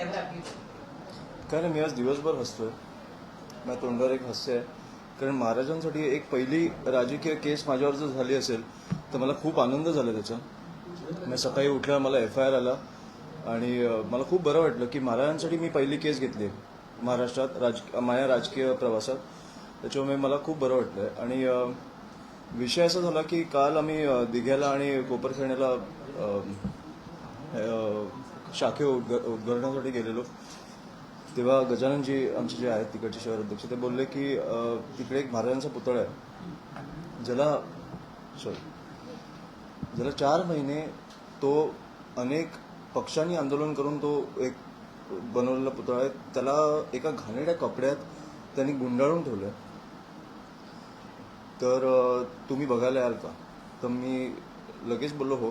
त्यावर आपली काय नाही मी आज दिवसभर हसतोय. माझ्या तोंडावर एक हास्य आहे. कारण महाराजांसाठी एक पहिली राजकीय केस माझ्यावर जर झाली असेल तर मला खूप आनंद झाला त्याचा. मी सकाळी उठल्यावर मला एफ आय आर आला आणि मला खूप बरं वाटलं की महाराजांसाठी मी पहिली केस घेतली आहे. महाराष्ट्रात राज माझ्या राजकीय प्रवासात. त्याच्यामुळे मला खूप बरं वाटलं आहे. आणि विषय असा झाला की काल आम्ही दिघ्याला आणि कोपरखेण्याला शाखे उद्घ उद्घाटनासाठी गेलेलो. तेव्हा गजाननजी आमचे जे आहेत तिकडचे शहर अध्यक्ष ते बोलले की तिकडे एक महाराजांचा पुतळा आहे. ज्याला सॉरी ज्याला चार महिने तो अनेक पक्षांनी आंदोलन करून तो एक बनवलेला पुतळा आहे. त्याला एका घाणेरड्या कपड्यात त्यांनी गुंडाळून ठेवलं तर तुम्ही बघायला याल का? तर मी लगेच बोललो हो.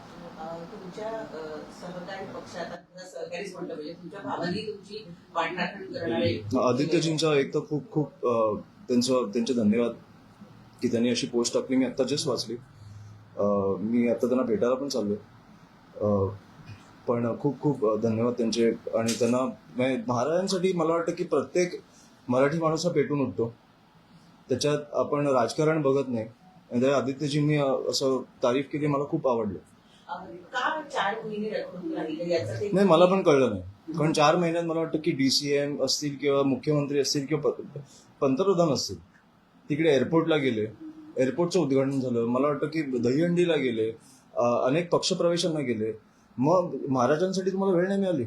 तुमच्या सहकारी पक्षात सहकारीच तुमच्या तुमची करणारे आदित्यजींचा एक तर खूप खूप त्यांचं त्यांचे धन्यवाद की त्यांनी अशी पोस्ट टाकली. मी आता जस्ट वाचली. मी आता त्यांना भेटायला पण चाललोय. पण खूप खूप धन्यवाद त्यांचे. आणि त्यांना म्हणजे महाराजांसाठी मला वाटतं की प्रत्येक मराठी माणूस हा पेटून उठतो. त्याच्यात आपण राजकारण बघत नाही. आणि त्या आदित्यजींनी असं तारीफ केली मला खूप आवडलं. का चार महिने रखडून याचं ते? नाही मला पण कळलं नाही. कारण चार महिन्यात मला वाटतं की डीसीएम असतील किंवा मुख्यमंत्री असतील किंवा प- पंतप्रधान असतील. तिकडे एअरपोर्टला गेले. एअरपोर्टचं उद्घाटन झालं. मला वाटतं की दहीहंडीला गेले. अनेक अनेक पक्षप्रवेशांना गेले. मग महाराजांसाठी तुम्हाला वेळ नाही मिळाली?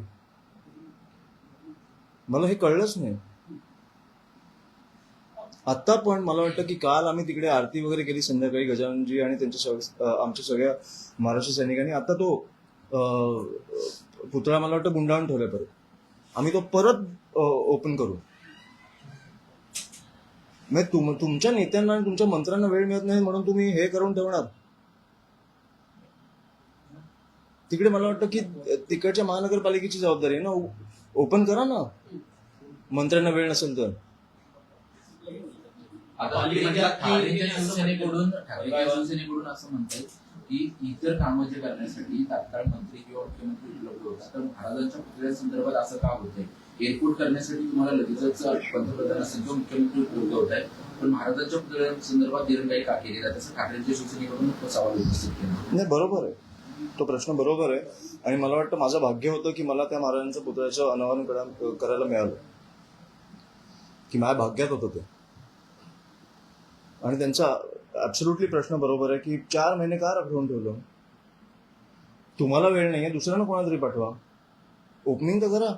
मला हे कळलंच नाही. आता पण मला वाटतं की काल आम्ही तिकडे आरती वगैरे केली संध्याकाळी गजाननजी आणि त्यांच्या आमच्या सगळ्या महाराष्ट्र सैनिकांनी. आता तो पुतळा मला वाटतं गुंडाळून ठेवला परत. आम्ही तो परत ओपन करू. म्हणजे तुम तुमच्या नेत्यांना आणि तुमच्या मंत्र्यांना वेळ मिळत नाही म्हणून तुम्ही हे करून ठेवणार. तिकडे मला वाटतं की तिकडच्या महानगरपालिकेची जबाबदारी आहे ना? ओपन करा ना. मंत्र्यांना वेळ नसेल तर. आता शिवसेनेकडून ठाकरेंच्या शिवसेनेकडून असं म्हणतात. की इतर कामं जे करण्यासाठी तात्काळ मंत्री किंवा मुख्यमंत्री उपलब्ध होतात. तर महाराजांच्या पुतळ्यासंदर्भात असं का होतंय? एअरपोर्ट करण्यासाठी तुम्हाला लगेचच पंतप्रधान असेल किंवा मुख्यमंत्री उपलब्ध होत आहे पण महाराजांच्या पुतळ्यासंदर्भात दिरंगाई का केली जाते? असं ठाकरेंच्या शिवसेनेकडून तो सवाल उपस्थित केला. नाही बरोबर आहे. तो प्रश्न बरोबर आहे. आणि मला वाटतं माझं भाग्य होतं की मला त्या महाराजांच्या पुतळ्याचं अनावरण करा- करायला मिळालं. की माझ्या भाग्यात होतं ते. आणि त्यांचा ऍब्सोल्युटली प्रश्न बरोबर आहे की चार महिने का रखडून ठेवलं? तुम्हाला वेळ नाहीये दुसऱ्यानं कोणाला तरी पाठवा. ओपनिंग तर करा.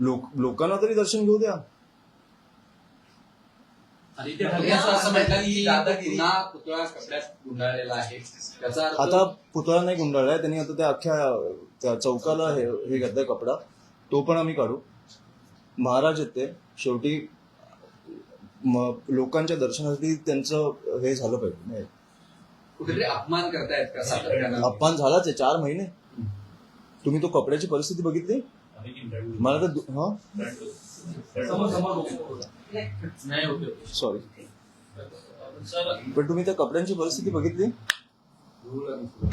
लोक लोकांना तरी दर्शन घेऊ द्या. पुतळा आहे. आता पुतळा नाही गुंडाळलाय त्यांनी आता त्या अख्ख्या त्या चौकाला हे घेतलाय कपडा. तो पण आम्ही काढू. महाराज आहेत ते. शेवटी लोकांच्या दर्शनासाठी त्यांचं हे झालं पाहिजे नाही. कुठेतरी अपमान करतायत का सातत्यानं अपमान झालाच आहे चार महिने. तुम्ही तो कपड्याची परिस्थिती बघितली? मला तर दु- हा? सॉरी पण तुम्ही त्या कपड्यांची परिस्थिती बघितली?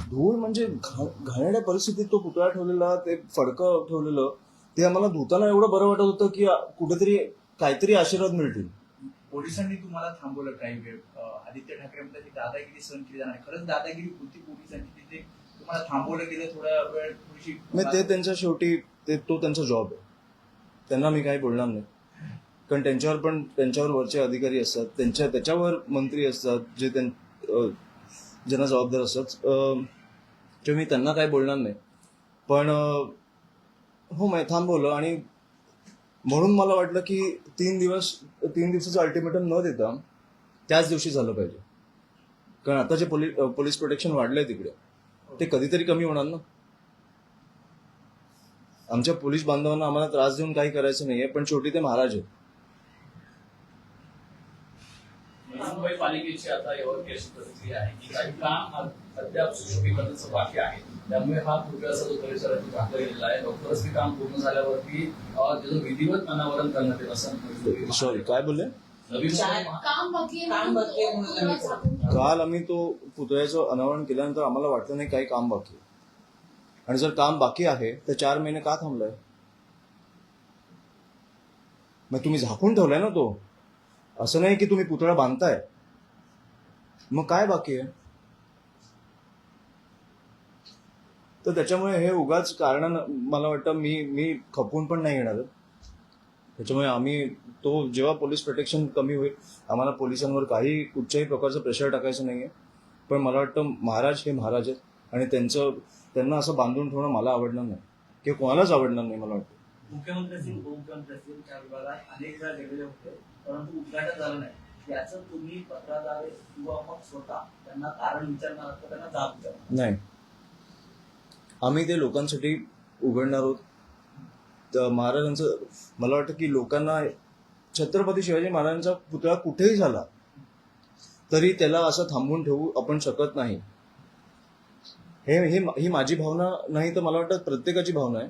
धूळ म्हणजे घा- घाणेरड्या परिस्थितीत तो पुतळा ठेवलेला ते फडकं ठेवलेलं ते आम्हाला धुताना एवढं बरं वाटत होतं की आ- कुठेतरी काहीतरी आशीर्वाद मिळतील. पोलिसांनी तुम्हाला थांबवलं काही वेळ. आदित्य ठाकरे म्हणतात की दादागिरी सहन केली जाणार खरंच दादागिरी होती पोलिसांची तिथे तुम्हाला थांबवलं गेलं थोडा वेळ थोडीशी नाही ते त्यांच्या शेवटी ते तो त्यांचा जॉब आहे. त्यांना मी काही बोलणार नाही. कारण त्यांच्यावर पण त्यांच्यावर वरचे अधिकारी असतात. त्यांच्या त्याच्यावर मंत्री असतात. जे त्यां ज्यांना जबाबदार असतात. ते मी त्यांना काय बोलणार नाही. पण हो मी थांबवलं आणि म्हणून मला वाटलं की तीन दिवस तीन दिवसाचं अल्टिमेटम न देता त्याच दिवशी झालं पाहिजे. कारण आता जे पोलीस पोलीस प्रोटेक्शन वाढलंय तिकडे ते कधीतरी कमी होणार ना? आमच्या पोलीस बांधवांना आम्हाला त्रास देऊन काही करायचं नाहीये पण शेवटी ते महाराज आहेत. मुंबई पालिकेची आता यावर अशी प्रतिक्रिया आहे की काही काम अद्याप सुशोभीकरणाचं बाकी आहे. त्यामुळे हा पुतळ्याचा जो परिसराची झाकला गेलेला आहे. लवकरच ते काम पूर्ण झाल्यावरती अं, त्याचं विधिवत अनावरण करण्यात येईल असं सॉरी काय बोलले? आहे आहे. काल आम्ही तो पुतळ्याचं अनावरण केल्यानंतर आम्हाला वाटलं नाही काही काम बाकी आहे. आणि जर काम बाकी आहे तर चार महिने का थांबलाय? मग तुम्ही झाकून ठेवलाय ना तो. असं नाही की तुम्ही पुतळा बांधताय. मग काय बाकी आहे? तर त्याच्यामुळे हे उगाच कारण मला वाटतं मी मी खपून पण नाही येणार. त्याच्यामुळे आम्ही तो जेव्हा पोलीस प्रोटेक्शन कमी होईल आम्हाला पोलिसांवर काही कुठच्याही प्रकारचं प्रेशर टाकायचं नाहीये. पण मला वाटतं महाराज हे महाराज आहेत आणि त्यांचं त्यांना असं बांधून ठेवणं मला आवडणार नाही. किंवा कोणालाच आवडणार नाही मला वाटतं. मुख्यमंत्री उपमुख्यमंत्री त्या विभागात अनेक वेळा गेलेले होते परंतु उद्घाटन झालं नाही. त्याचं तुम्ही पत्राद्वारे किंवा मग स्वतः त्यांना कारण विचारणार आहात त्यांना जाब विचारणार नाही. आम्ही ते लोकांसाठी उघडणार आहोत. तर महाराजांचं मला वाटतं की लोकांना छत्रपती शिवाजी महाराजांचा पुतळा कुठेही झाला तरी त्याला असं थांबून ठेवू आपण शकत नाही. हे हे ही माझी भावना नाही तर मला वाटतं प्रत्येकाची भावना आहे.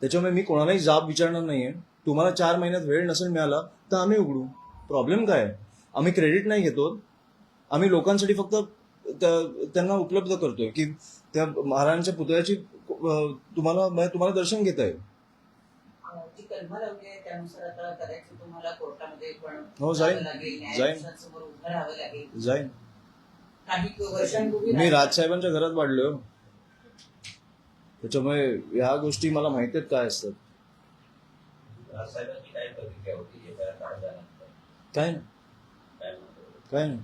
त्याच्यामुळे मी कोणालाही जाब विचारणार नाहीये. तुम्हाला चार महिन्यात वेळ नसेल मिळाला तर आम्ही उघडू. प्रॉब्लेम काय आहे? आम्ही क्रेडिट नाही घेतो आम्ही लोकांसाठी फक्त त्या- त्यांना उपलब्ध करतोय की त्या महाराजांच्या पुतळ्याची तुम्हाला म्हणजे तुम्हाला दर्शन घेता येईल आहे त्यानुसार आता कदाचित तुम्हाला कोर्टामध्ये पण हो, जाईन. जाईन. मी राजसाहेबांच्या घरात वाढलोय हो. त्याच्यामुळे ह्या गोष्टी मला माहिती आहेत काय असतात राजसाहेबांची काय काय नाही नाही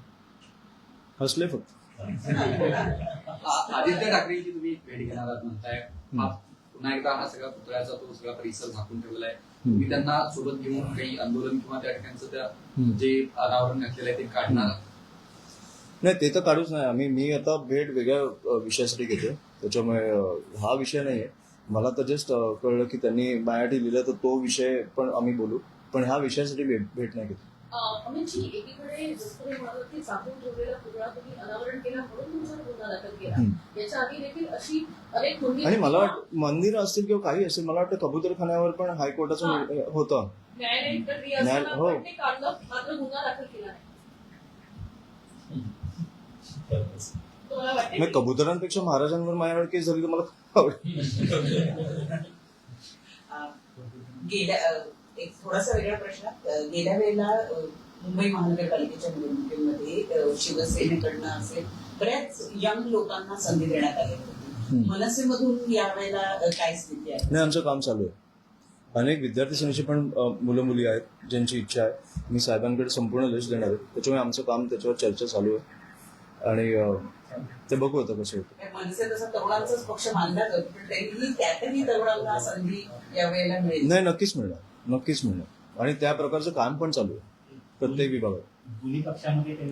हसले फक्त आदित्य ठाकरेंची तुम्ही भेट घेणार आहात म्हणताय. पुन्हा एकदा हा सगळा पुतळ्याचा तो सगळा परिसर झाकून ठेवलेला आहे तुम्ही त्यांना सोबत घेऊन काही आंदोलन किंवा त्या ठिकाणचं त्या. जे अनावरण घातलेलं आहे ते काढणार आहात. नाही ते तर काढूच नाही. आम्ही मी आता भेट वेगळ्या विषयासाठी घेतोय. त्याच्यामुळे हा विषय नाहीये. मला तर जस्ट कळलं की त्यांनी माझ्यासाठी लिहिलं तर तो विषय पण आम्ही बोलू. पण ह्या विषयासाठी भेट भेट नाही घेतली. अं, अमितजी एकीकडे जसं तुम्ही म्हणालात की झाकून ठेवलेला पुतळा तुम्ही अनावरण केला म्हणून तुमच्यावर गुन्हा दाखल केला. हम्म. याच्या आधी देखील अशी अनेक मंदिर आणि मला वाटतं मंदिर असतील किंवा काही असेल मला वाटतं कबूतरखान्यावर पण हायकोर्टाचं होतं. न्यायालयीन प्रक्रिया हो. काढलं मात्र गुन्हा दाखल केला नाही. कबुतरांपेक्षा महाराजांवर माझ्यावर केस झाली तर मला आवडेल. एक थोडासा वेगळा प्रश्न. गेल्या वेळेला मुंबई महानगरपालिकेच्या निवडणुकीमध्ये शिवसेनेकडनं असे बऱ्याच यंग लोकांना संधी देण्यात आली होती. मनसेमधून यावेळेला काय स्थिती आहे? नाही आमचं काम चालू आहे. अनेक विद्यार्थी सेनेची पण मुलं मुली आहेत ज्यांची इच्छा आहे. मी साहेबांकडे संपूर्ण लिस्ट देणार आहे. त्याच्यामुळे आमचं काम त्याच्यावर चर्चा चालू आहे. आणि ते बघू आता कसं होतं. मनसे तसा तरुणांचाच पक्ष मानला जातो पण तरीही त्यातही तरुणांना संधी यावेळेला मिळेल. नाही नक्कीच मिळणार. नक्कीच मिळणार आणि त्या प्रकारचं काम पण चालू आहे प्रत्येक विभागात. दोन्ही पक्षामध्ये काही